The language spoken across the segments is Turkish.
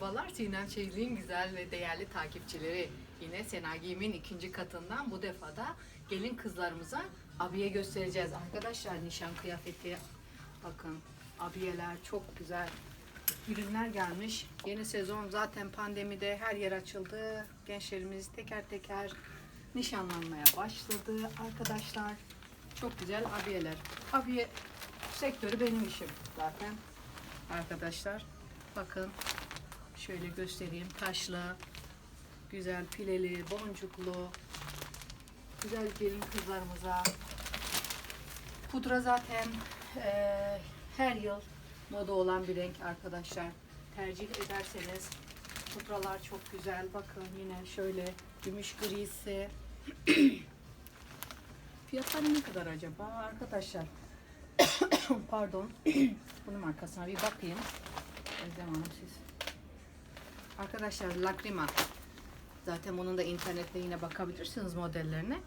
Merhabalar Sinem Çeyiz'in güzel ve değerli takipçileri. Yine Sena Giyim'in ikinci katından bu defa da gelin kızlarımıza abiye göstereceğiz. Arkadaşlar nişan kıyafeti bakın abiyeler çok güzel. Ürünler gelmiş. Yeni sezon zaten pandemide her yer açıldı. Gençlerimiz teker teker nişanlanmaya başladı arkadaşlar. Çok güzel abiyeler. Abiye sektörü benim işim zaten arkadaşlar. Bakın şöyle göstereyim. Taşlı, güzel pileli, boncuklu, güzel gelin kızlarımıza. Pudra zaten eee, her yıl moda olan bir renk arkadaşlar. Tercih ederseniz pudralar çok güzel. Bakın yine şöyle gümüş grisi. Fiyatları ne kadar acaba arkadaşlar? Pardon. Bunun markasına bir bakayım. Özlem Hanım siz. Arkadaşlar Lacrima. Zaten bunun da internette yine bakabilirsiniz modellerine.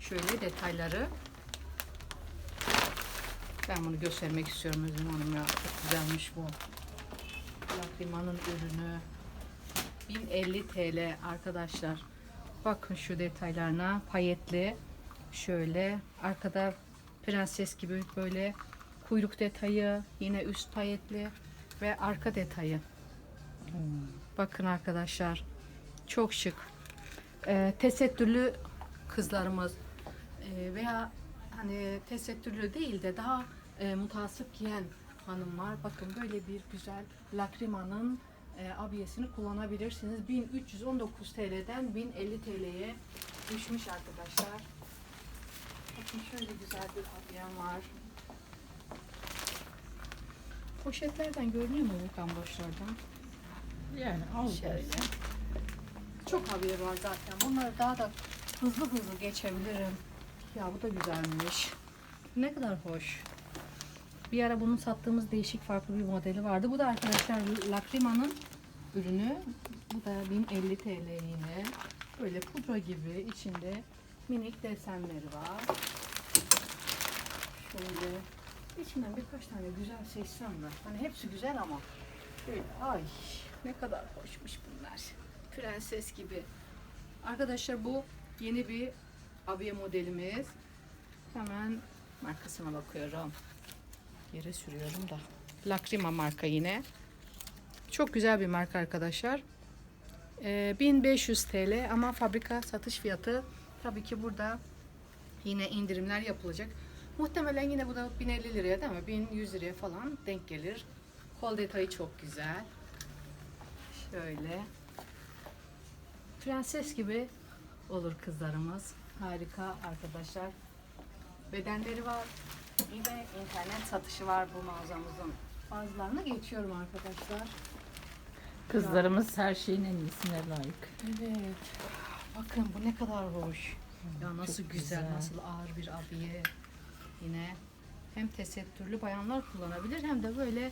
Şöyle detayları. Ben bunu göstermek istiyorum Özlem Hanım ya. Çok güzelmiş bu. Lacrima'nın ürünü. 1050 TL arkadaşlar. Bakın şu detaylarına. Payetli. Şöyle arkada prenses gibi böyle kuyruk detayı, yine üst payetli ve arka detayı. Bakın arkadaşlar. Çok şık. Ee, tesettürlü kızlarımız e, veya hani tesettürlü değil de daha e, mutasip giyen hanımlar bakın böyle bir güzel lakrimanın e, abiyesini kullanabilirsiniz. 1319 TL'den 1050 TL'ye düşmüş arkadaşlar. Bakın şöyle güzel bir abiyem var. Poşetlerden görünüyor mu Volkan boşlardan? Yani al Şöyle. dersin. Çok haber var zaten. Bunları daha da hızlı hızlı geçebilirim. Ya bu da güzelmiş. Ne kadar hoş. Bir ara bunun sattığımız değişik farklı bir modeli vardı. Bu da arkadaşlar Lacrima'nın ürünü. Bu da 1050 TL yine. Böyle pudra gibi içinde minik desenleri var. Şöyle içinden birkaç tane güzel seçsem de. Hani hepsi güzel ama. Böyle, ay ne kadar hoşmuş bunlar. Prenses gibi. Arkadaşlar bu yeni bir abiye modelimiz. Hemen markasına bakıyorum. Yere sürüyorum da. Lacrima marka yine. Çok güzel bir marka arkadaşlar. Ee, 1500 TL ama fabrika satış fiyatı tabii ki burada yine indirimler yapılacak. Muhtemelen yine bu da 1050 liraya değil mi? 1100 liraya falan denk gelir. Kol detayı çok güzel. Şöyle. Prenses gibi olur kızlarımız. Harika arkadaşlar. Bedenleri var. Bir de internet satışı var bu mağazamızın. Bazılarına geçiyorum arkadaşlar. Kızlarımız her şeyin en iyisine layık. Evet. Bakın bu ne kadar hoş. Ya nasıl güzel, güzel. nasıl ağır bir abiye. Yine hem tesettürlü bayanlar kullanabilir hem de böyle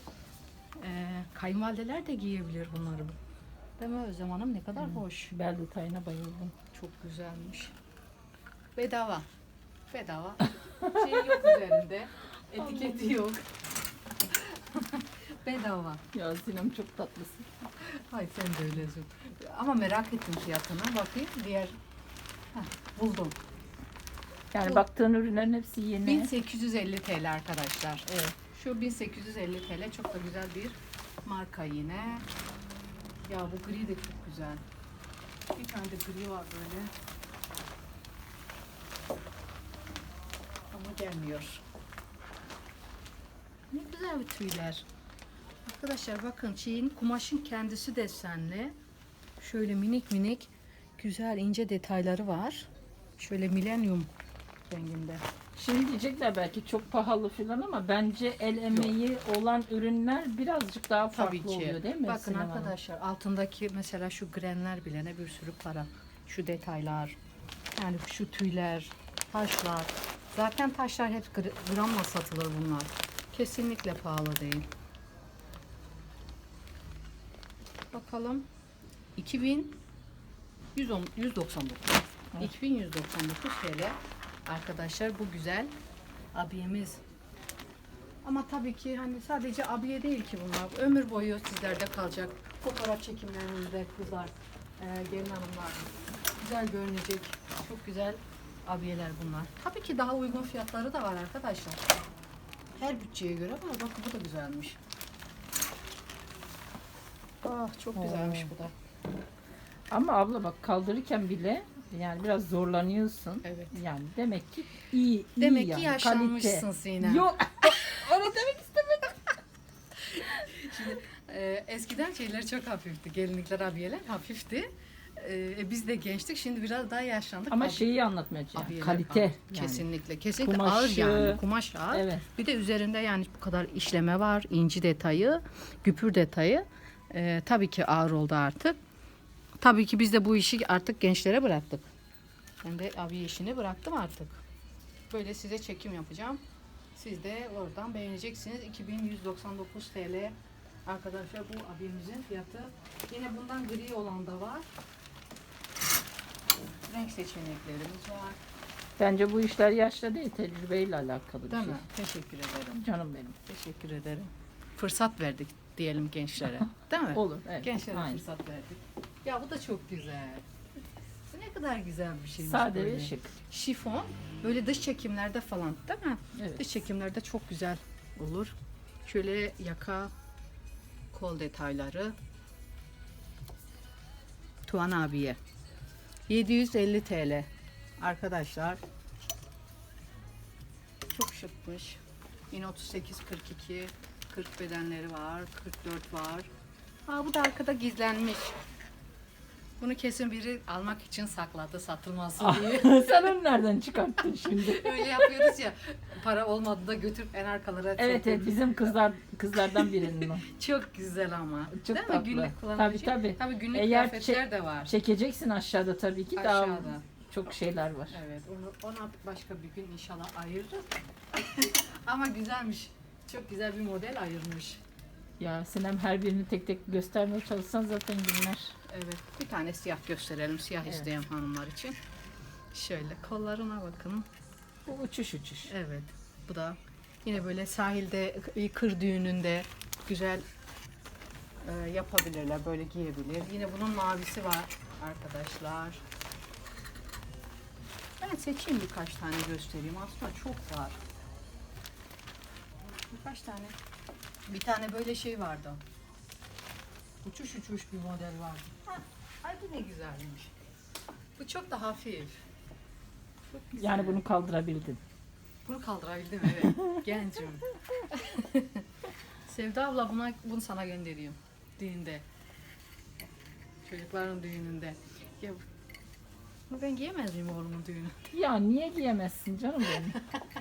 e, kayınvalideler de giyebilir bunları. Değil mi Özlem Hanım? Ne kadar hoş. Bel detayına bayıldım. Çok güzelmiş. Bedava. Bedava. Şey yok üzerinde. Etiketi yok. Bedava. Ya Sinem çok tatlısın. Hay sen de öylesin. Ama merak ettim fiyatına. Bakayım diğer Heh, buldum. Yani Bu- baktığın ürünlerin hepsi yeni. 1850 TL arkadaşlar. Evet. Şu 1850 TL çok da güzel bir marka yine. Ya bu gri de çok güzel. Bir tane de gri var böyle. Ama gelmiyor. Ne güzel bir tüyler. Arkadaşlar bakın şeyin kumaşın kendisi desenli. Şöyle minik minik güzel ince detayları var. Şöyle milenyum renginde. Şimdi diyecekler belki çok pahalı falan ama bence el emeği olan ürünler birazcık daha farklı Tabii ki. oluyor değil mi? Bakın Sinem Hanım? arkadaşlar altındaki mesela şu grenler bile ne bir sürü para. Şu detaylar. Yani şu tüyler, taşlar. Zaten taşlar hep gr- gramla satılır bunlar. Kesinlikle pahalı değil. Bakalım. 2000 110 199. Evet. 2199 TL. Arkadaşlar bu güzel abiyemiz. Ama tabii ki hani sadece abiye değil ki bunlar. Ömür boyu sizlerde kalacak. Fotoğraf çekimlerinizde kızlar, e, gelin hanımlar. Güzel görünecek. Çok güzel abiyeler bunlar. Tabii ki daha uygun fiyatları da var arkadaşlar. Her bütçeye göre var. Bakın bu da güzelmiş. Ah çok güzelmiş bu da. Ama abla bak kaldırırken bile yani biraz zorlanıyorsun. Evet. Yani demek ki iyi, iyi Demek yani, ki yaşlanmışsın kalite. Sinem. Yok. Onu demek istemedim. Ee, eskiden şeyler çok hafifti. Gelinlikler, abiyeler hafifti. Ee, biz de gençtik. Şimdi biraz daha yaşlandık. Ama Abi- şeyi anlatmaya çalışıyorum. abiyeler Kalite. ağır. Yani. Kesinlikle. Kesinlikle Kumaşı- ağır yani. Kumaş ağır. Evet. Bir de üzerinde yani bu kadar işleme var. inci detayı, güpür detayı. Ee, tabii ki ağır oldu artık. Tabii ki biz de bu işi artık gençlere bıraktık. Ben de abiye işini bıraktım artık. Böyle size çekim yapacağım. Siz de oradan beğeneceksiniz. 2199 TL. Arkadaşlar bu abimizin fiyatı. Yine bundan gri olan da var. Renk seçeneklerimiz var. Bence bu işler yaşla değil, tecrübeyle alakalı bir Değil şey. mi? Teşekkür ederim. Canım benim. Teşekkür ederim. Fırsat verdik diyelim gençlere. Değil mi? Olur. Evet. Gençlere Aynen. fırsat verdik. Ya bu da çok güzel. Bu ne kadar güzel bir şeymiş Sade böyle. ve şık. Şifon. Böyle dış çekimlerde falan değil mi? Evet. Dış çekimlerde çok güzel olur. Şöyle yaka kol detayları. Tuğan abiye. 750 TL. Arkadaşlar. Çok şıkmış. Yine 38 42 40 bedenleri var. 44 var. Aa bu da arkada gizlenmiş. Bunu kesin biri almak için sakladı satılmasın diye. Sen onu nereden çıkarttın şimdi? Öyle yapıyoruz ya. Para olmadı da götürüp en arkalara Evet evet bizim kızlar kızlardan birinin o. Çok güzel ama. Çok Değil tatlı. mi? Günlük kullanabilecek. Tabii, tabii. Tabii günlük Eğer kıyafetler de var. Çekeceksin aşağıda tabii ki daha Aşağıda. çok şeyler var. Evet, onu, ona başka bir gün inşallah ayırırız. ama güzelmiş. Çok güzel bir model ayırmış. Ya Sinem her birini tek tek göstermeye çalışsan zaten günler. Evet. Bir tane siyah gösterelim. Siyah Evet. isteyen hanımlar için. Şöyle kollarına bakın. Bu uçuş uçuş. Evet. Bu da yine böyle sahilde kır düğününde güzel e, yapabilirler. Böyle giyebilir. Yine bunun mavisi var arkadaşlar. Ben seçeyim birkaç tane göstereyim. Aslında çok var. Birkaç tane. Bir tane böyle şey vardı. Uçuş uçuş bir model vardı. Hah, Ay bu ne güzelmiş. Bu çok da hafif. Çok güzel. Yani bunu kaldırabildin. Bunu kaldırabildim evet. Gencim. Sevda abla buna, bunu sana gönderiyorum. Düğünde. Çocukların düğününde. Ya bunu ben giyemez miyim oğlumun düğünü? Ya niye giyemezsin canım benim?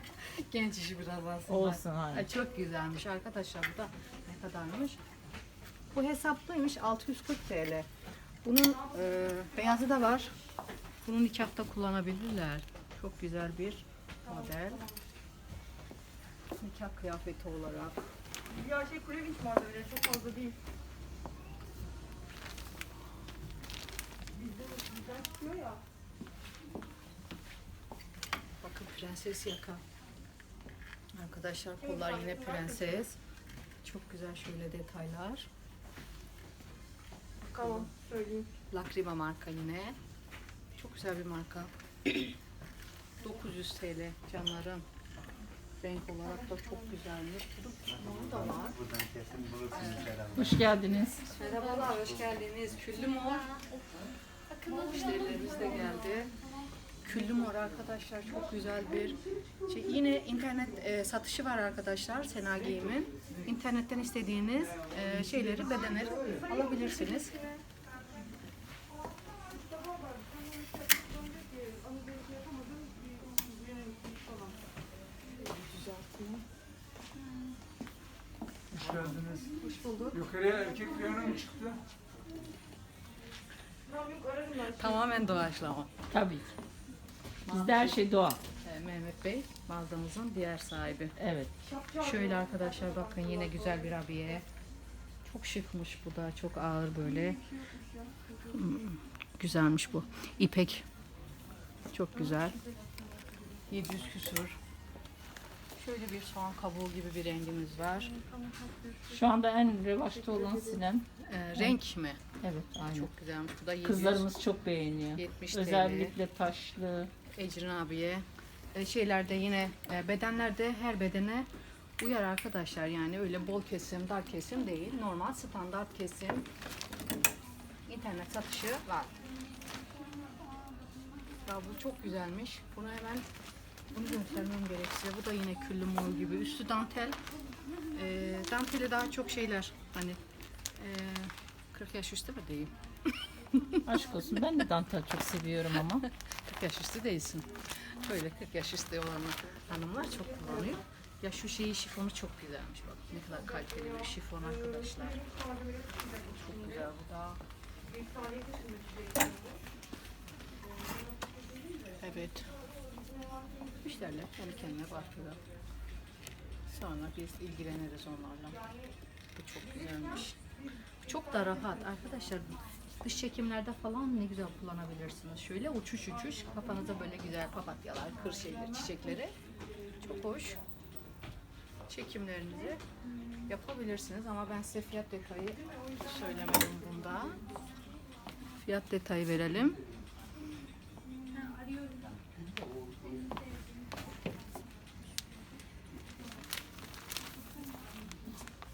Genç işi biraz aslında. Olsun hayır. Ay, çok güzelmiş arkadaşlar bu da ne kadarmış? Bu hesaplıymış 640 TL. Bunun e, beyazı da var. Bunu nikahta kullanabilirler. Çok güzel bir model. Nikah kıyafeti olarak. Ya şey Kulevinç öyle çok fazla değil. Bizde bizden çıkıyor ya. Bakın prenses yaka. Arkadaşlar kollar yine prenses. Çok güzel şöyle detaylar. Tamam söyleyeyim. Lacrima marka yine. Çok güzel bir marka. 900 TL canlarım. Renk olarak da çok güzelmiş. Bu da var. Buradan kesin bulursunuz herhalde. Hoş geldiniz. Merhabalar, hoş geldiniz. Küllü mor. Müşterilerimiz de geldi. Küllü mor arkadaşlar çok güzel bir şey. Yine internet e, satışı var arkadaşlar Sena Giyim'in. İnternetten istediğiniz e, şeyleri, bedenleri alabilirsiniz. Hoş geldiniz. Hoş bulduk. Yukarıya erkek piyano mu çıktı? Tamamen doğaçlama. Tabii ki. Bizde her şey doğal. E, Mehmet Bey, mağazamızın diğer sahibi. Evet. Şöyle arkadaşlar bakın yine güzel bir abiye. Çok şıkmış bu da. Çok ağır böyle. Hmm, Güzelmiş bu. İpek. Çok güzel. 700 küsur. Şöyle bir soğan kabuğu gibi bir rengimiz var. Şu anda en revaçta olan Sinem. Ee, renk mi? Evet, aynen. Çok güzelmiş. Bu da 700, Kızlarımız çok beğeniyor. 70 TL. Özellikle taşlı. Ecrin abiye. E, şeylerde yine e, bedenlerde her bedene uyar arkadaşlar. Yani öyle bol kesim, dar kesim değil. Normal standart kesim. internet satışı var. Ya bu çok güzelmiş. Bunu hemen bunu göstermem gerek size. Bu da yine küllü mor gibi. Üstü dantel. E, danteli daha çok şeyler. Hani e, 40 yaş üstü mü diyeyim? Aşk olsun. Ben de dantel çok seviyorum ama. 40 yaş üstü değilsin. Böyle 40 yaş üstü olan hanımlar çok kullanıyor. Ya şu şeyi şifonu çok güzelmiş bak. Ne kadar kaliteli bir şifon arkadaşlar. Çok güzel bu da. Evet. Müşteriler kendi kendine bakıyor. Sonra biz ilgileniriz onlarla. Bu çok güzelmiş. Çok da rahat arkadaşlar. Dış çekimlerde falan ne güzel kullanabilirsiniz. Şöyle uçuş uçuş kafanıza böyle güzel papatyalar, kır şeyler, çiçekleri. Çok hoş. Çekimlerinizi yapabilirsiniz ama ben size fiyat detayı söylemedim bunda. Fiyat detayı verelim.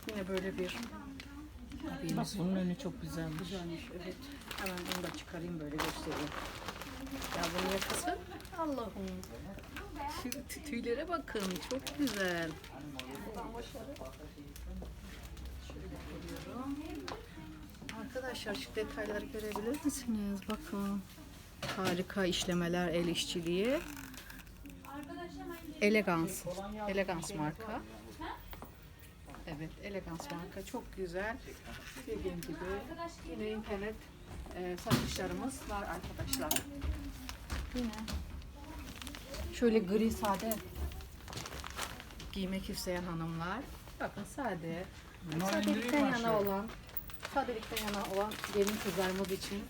Yine böyle bir Bak abimiz bunun önü çok güzelmiş. Güzelmiş evet. Hemen bunu da çıkarayım böyle göstereyim. Ya bunun yakası Allah'ım. Şu tü- tüylere bakın çok güzel. Arkadaşlar şu detayları görebilir misiniz? Bakın. Harika işlemeler, el işçiliği. Elegans. Elegans marka. Evet, elegans marka. Çok güzel. Dediğim gibi yine internet e, satışlarımız var arkadaşlar. Yine şöyle gri sade giymek isteyen hanımlar. Bakın sade. Sadelikten yana olan sadelikten yana olan gelin kızlarımız için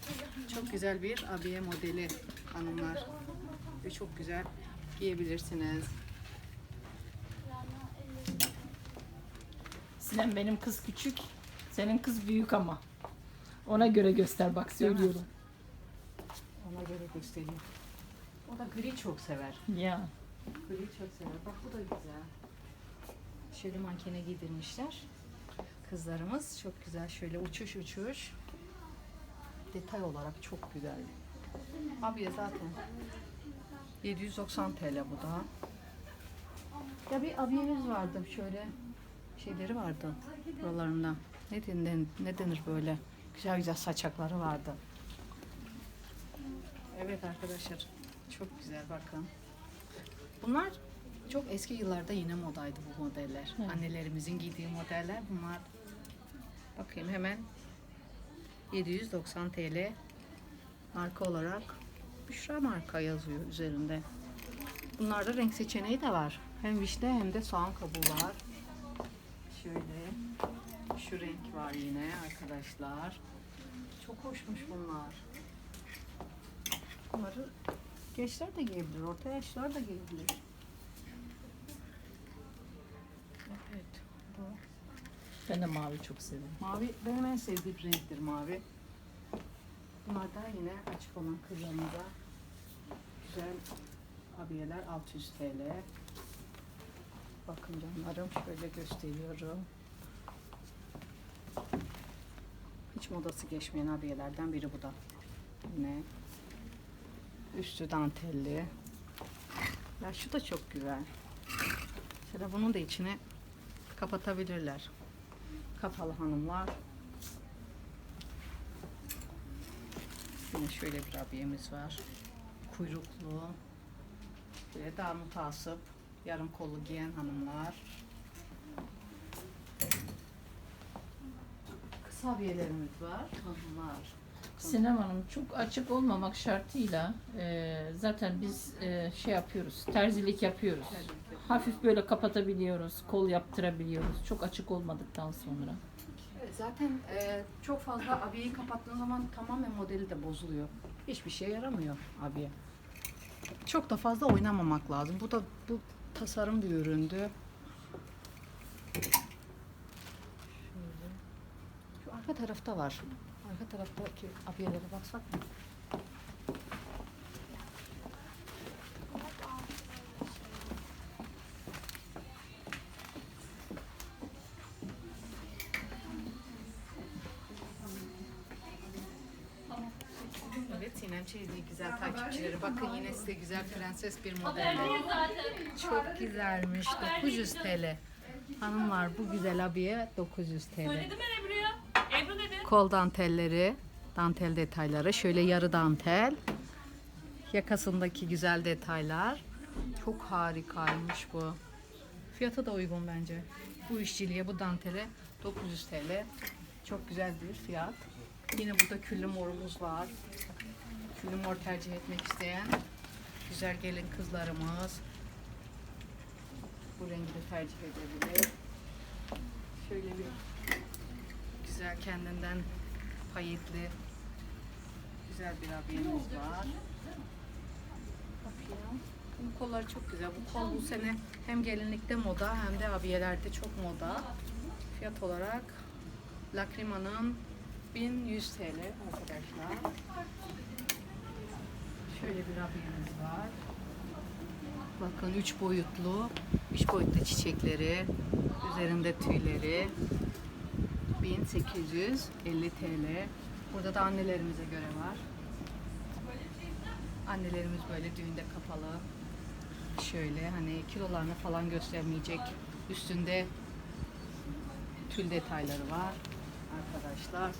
çok güzel bir abiye modeli hanımlar. Ve çok güzel giyebilirsiniz. Sinem benim kız küçük. Senin kız büyük ama. Ona göre göster bak söylüyorum. Ona göre göstereyim. O da gri çok sever. Ya. Gri çok sever. Bak bu da güzel. Şöyle mankene giydirmişler. Kızlarımız çok güzel. Şöyle uçuş uçuş. Detay olarak çok güzel. Abiye zaten 790 TL bu da. Ya bir abiyemiz vardı şöyle şeyleri vardı buralarında. Ne denir, ne denir böyle? Güzel güzel saçakları vardı. Evet arkadaşlar çok güzel bakın. Bunlar çok eski yıllarda yine modaydı bu modeller. Evet. Annelerimizin giydiği modeller bunlar. Bakayım hemen 790 TL marka olarak Büşra marka yazıyor üzerinde. Bunlarda renk seçeneği de var. Hem vişne hem de soğan kabuğu var. Şöyle şu renk var yine arkadaşlar. Çok hoşmuş bunlar. Bunları gençler de giyebilir, orta yaşlılar da giyebilir. Evet, bu Ben de mavi çok seviyorum. mavi benim en sevdiğim renktir mavi. Bunlar da yine açık olan kızlarımıza güzel abiyeler 600 TL. Bakın canlarım şöyle gösteriyorum. Hiç modası geçmeyen abiyelerden biri bu da. Yine üstü dantelli. Ya şu da çok güzel. Mesela bunun da içine kapatabilirler. Kapalı hanımlar. Yine şöyle bir abiyemiz var. Kuyruklu. Böyle daha mutasip. Yarım kollu giyen hanımlar. Kısa abiyelerimiz var. Hanımlar. Sinem Hanım çok açık olmamak şartıyla e, zaten biz e, şey yapıyoruz, terzilik yapıyoruz. Hafif böyle kapatabiliyoruz, kol yaptırabiliyoruz. Çok açık olmadıktan sonra. Zaten e, çok fazla abiyeyi kapattığın zaman tamamen modeli de bozuluyor. Hiçbir şeye yaramıyor abiye. Çok da fazla oynamamak lazım. Bu da bu tasarım bir üründü. Şöyle. Şu arka tarafta var. Arka taraftaki abiyelere baksak mı? Evet Sinem Çeyizli güzel takipçileri. Size güzel prenses bir model. Çok güzelmiş. 900 TL. Hanımlar bu güzel abiye 900 TL. Söyledim ben Ebru'ya. Ebru dedi. Kol dantelleri, dantel detayları. Şöyle yarı dantel. Yakasındaki güzel detaylar. Çok harikaymış bu. Fiyatı da uygun bence. Bu işçiliğe, bu dantele 900 TL. Çok güzel bir fiyat. Yine burada küllü morumuz var. Küllü mor tercih etmek isteyen güzel gelin kızlarımız bu rengi de tercih edebilir. Şöyle bir güzel kendinden payetli güzel bir abiyemiz var. Bu kollar çok güzel. Bu kol bu sene hem gelinlikte moda hem de abiyelerde çok moda. Fiyat olarak Lacrima'nın 1100 TL arkadaşlar. Şöyle bir abiyemiz var. Bakın üç boyutlu, üç boyutlu çiçekleri, üzerinde tüyleri. 1850 TL. Burada da annelerimize göre var. Annelerimiz böyle düğünde kapalı. Şöyle hani kilolarını falan göstermeyecek. Üstünde tül detayları var arkadaşlar.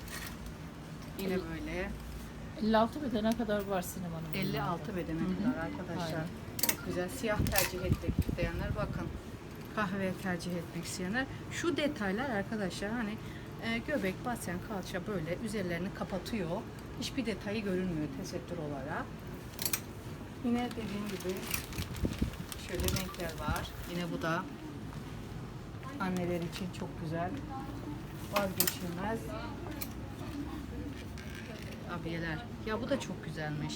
Yine böyle 56 bedene kadar var sinemanın. 56 bedene kadar arkadaşlar. Aynen. Çok güzel. Siyah tercih etmek isteyenler bakın. Kahve tercih etmek isteyenler. Şu detaylar arkadaşlar hani e, göbek, basen, kalça böyle üzerlerini kapatıyor. Hiçbir detayı görünmüyor tesettür olarak. Yine dediğim gibi şöyle renkler var. Yine bu da anneler için çok güzel. Vazgeçilmez abiyeler. Ya bu da çok güzelmiş.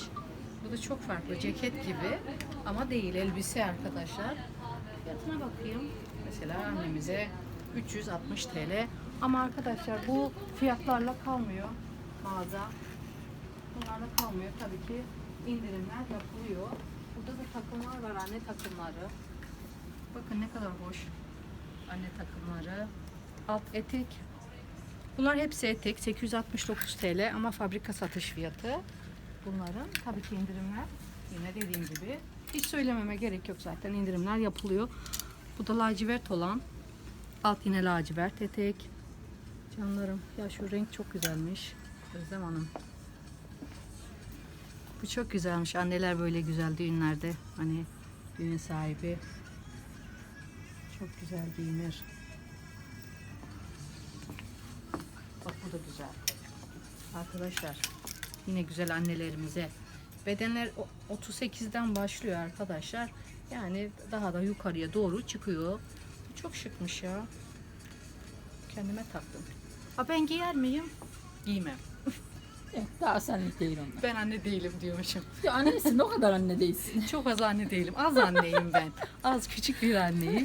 Bu da çok farklı. Ceket gibi ama değil. Elbise arkadaşlar. Fiyatına bakayım. Mesela annemize 360 TL. Ama arkadaşlar bu fiyatlarla kalmıyor mağaza. Bunlarla kalmıyor. Tabii ki indirimler yapılıyor. Burada da takımlar var. Anne takımları. Bakın ne kadar hoş. Anne takımları. Alt etek Bunlar hepsi etek 869 TL ama fabrika satış fiyatı. Bunların tabii ki indirimler yine dediğim gibi hiç söylememe gerek yok zaten indirimler yapılıyor. Bu da lacivert olan alt yine lacivert etek. Canlarım ya şu renk çok güzelmiş. Özlem Hanım. Bu çok güzelmiş. Anneler böyle güzel düğünlerde hani düğün sahibi çok güzel giyinir. Bu da güzel. Arkadaşlar yine güzel annelerimize. Bedenler o- 38'den başlıyor arkadaşlar. Yani daha da yukarıya doğru çıkıyor. Çok şıkmış ya. Kendime taktım. Ha ben giyer miyim? Giymem. Evet, daha senlik değil onlar. Ben anne değilim diyormuşum. Ya annesin o kadar anne değilsin. Çok az anne değilim. Az anneyim ben. Az küçük bir anneyim.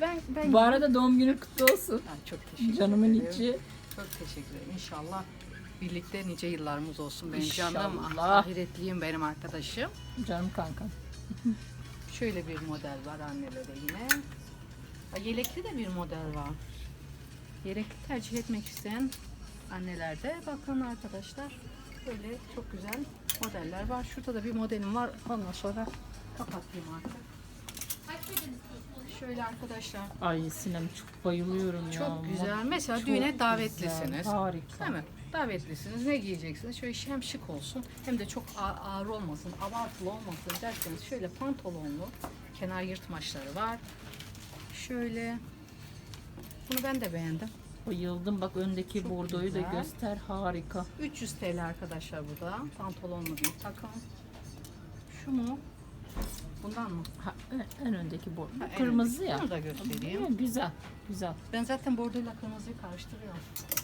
Ben ben Bu arada doğum günü kutlu olsun. Ha, çok teşekkür Canımın ederim. içi. Çok teşekkür ederim. İnşallah birlikte nice yıllarımız olsun benim canım. İnşallah. Ahiretliyim benim arkadaşım. Canım kankam. Şöyle bir model var annelere yine. Ha, Yelekli de bir model var. Yelekli tercih etmek isteyen annelerde bakın arkadaşlar. Böyle çok güzel modeller var. Şurada da bir modelim var. Ondan sonra kapatayım artık. Şöyle arkadaşlar. Ay Sinem çok bayılıyorum ya. Çok güzel. Mesela Çok düğüne güzel, davetlisiniz. Harika. Değil mi? Davetlisiniz. Ne giyeceksiniz? Şöyle hem şık olsun hem de çok ağır, olmasın, abartılı olmasın derseniz şöyle pantolonlu kenar yırtmaçları var. Şöyle bunu ben de beğendim. Bayıldım. Bak öndeki Çok bordoyu da güzel. göster. Harika. 300 TL arkadaşlar bu da. Pantolonlu bir takım. Şu mu? Bundan mı? Ha, en- en öndeki bordo. Ha, en Kırmızı öndeki. ya. Bunu da göstereyim. Ha, Güzel. Güzel. Ben zaten bordoyla kırmızıyı karıştırıyorum.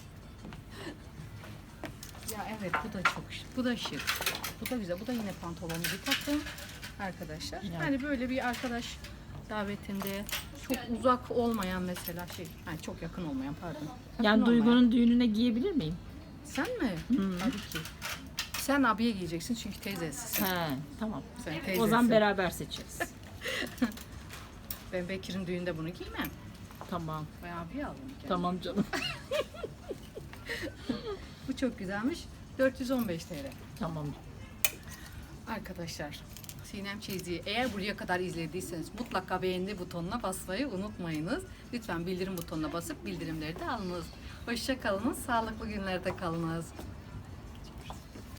Ya evet bu da çok şık. Bu da şık. Bu da güzel. Bu da yine pantolonlu bir takım arkadaşlar. Ya. Hani böyle bir arkadaş davetinde çok uzak olmayan mesela şey, yani çok yakın olmayan pardon. Yakın Yani olmayan. Duygu'nun düğününe giyebilir miyim? Sen mi? Tabii ki. Sen abiye giyeceksin çünkü teyzesisin. He, tamam. Sen O teyzesin. zaman beraber seçeriz. Ben Bekir'in düğünde bunu giymem. tamam. Ben abiye aldım. kendim. Tamam canım. Bu çok güzelmiş. 415 TL. tamam. Arkadaşlar Sinem Çeyizi eğer buraya kadar izlediyseniz mutlaka beğeni butonuna basmayı unutmayınız. Lütfen bildirim butonuna basıp bildirimleri de alınız. Hoşça kalınız, sağlıklı günlerde kalınız.